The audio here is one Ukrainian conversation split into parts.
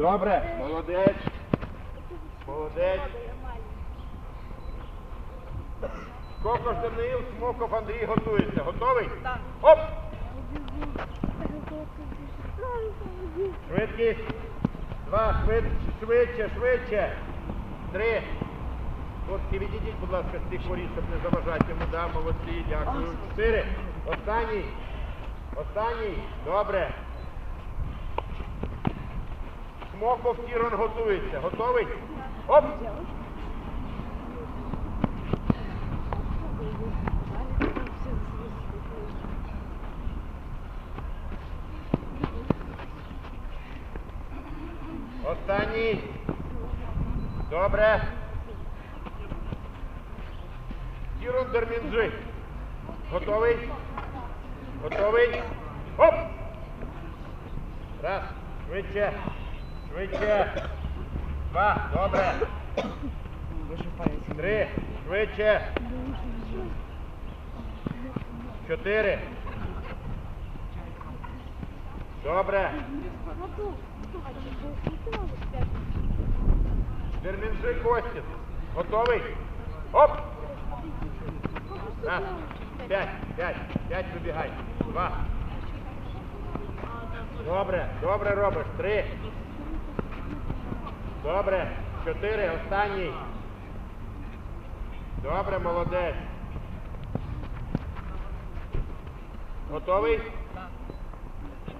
Добре, молодець. Молодець. Кокош Даниїл, Смоков Андрій готується. Готовий? Так. Оп! Швидкість. Два, швид, швидше, швидше. Три. Хлопці, відійдіть, будь ласка, з тих воріт, щоб не заважати йому. Да, молодці, дякую. Чотири. Останній. Останній. Добре. Смоков Кірон готується. Готовий? Оп! Останній. Добре. Кірон Дермінджи. Готовий? Готовий? Оп! Раз. Швидше. Швидше. Два. Добре. Три. Швидше. Чотири. Добре. Дермінджи Костін. Готовий? Оп! Раз. П'ять. П'ять. П'ять вибігай. Два. Добре. Добре робиш. Три. Добре. Чотири. Останній. Добре, молодець. Готовий?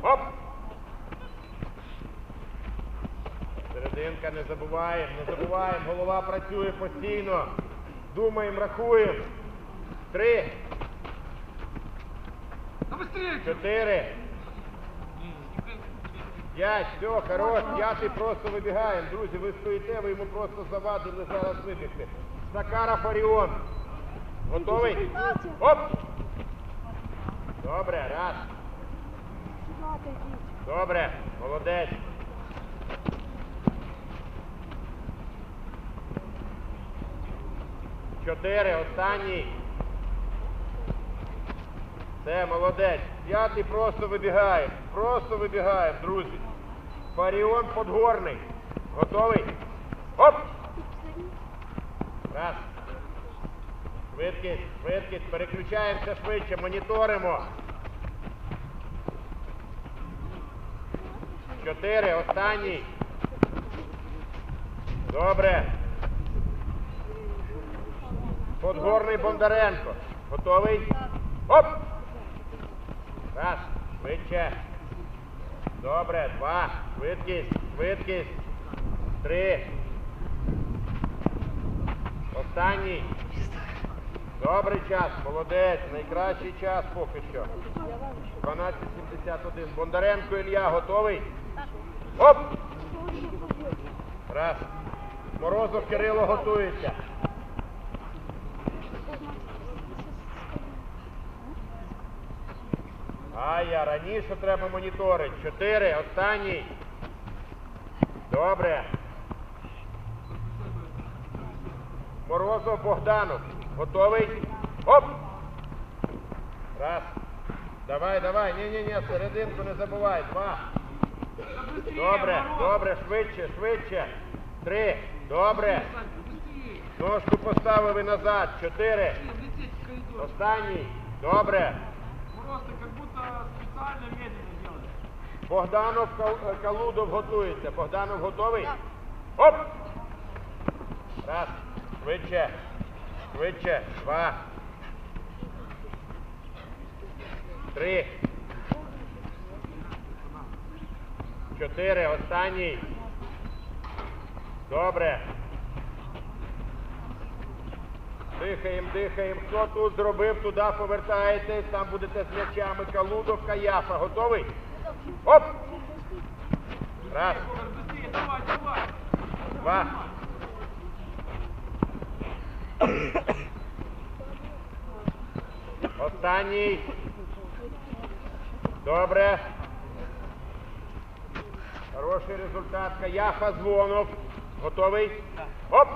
Оп! Серединка, не забуваємо, не забуваємо. Голова працює постійно. Думаємо, рахуємо. Три, чотири, п'ять. Все, хорош. П'ятий просто вибігаємо. Друзі, ви стоїте, ви йому просто завадили зараз вибігти. Сакара Фаріон. Готовий? Оп! Добре, раз. Добре, молодець. Чотири, останній. Все, молодець. П'ятий просто вибігаємо. Просто вибігаємо, друзі. Фаріон Подгорний. Готовий? Оп! Раз. Швидкість, швидкість. Переключаємося швидше, моніторимо. Чотири, останній. Добре. Подгорний Бондаренко. Готовий? Оп! Раз. Швидше. Добре. Два. Швидкість. Швидкість. Три. Останній. Добрий час. Молодець. Найкращий час поки що. 12.71. Бондаренко Ілля готовий? Оп! Раз. Морозов Кирило готується. А я раніше треба моніторити. Чотири. Останній. Добре. Морозов Богданов. Готовий? Оп! Раз. Давай, давай. Ні-ні-ні, серединку не забувай. Два. Да быстрее! Добре, Мороз! добре, швидше, швидше. Три. Добре. Сань, быстрее! Ножку поставив і назад. Чотири. Быстрее влететь в коридор! Останній. Добре. Богданов е, Калудов готується. Богданов готовий? Оп! Раз. Швидше. Швидше. Два. Три. Чотири. Останній. Добре. Дихаємо, дихаємо. Хто тут зробив, туди повертаєтесь. Там будете з м'ячами. Калудов, Каяфа. Готовий? Оп! Раз. Два. Останній. Добре. Хороший результат. Каяфа дзвонов. Готовий? Оп!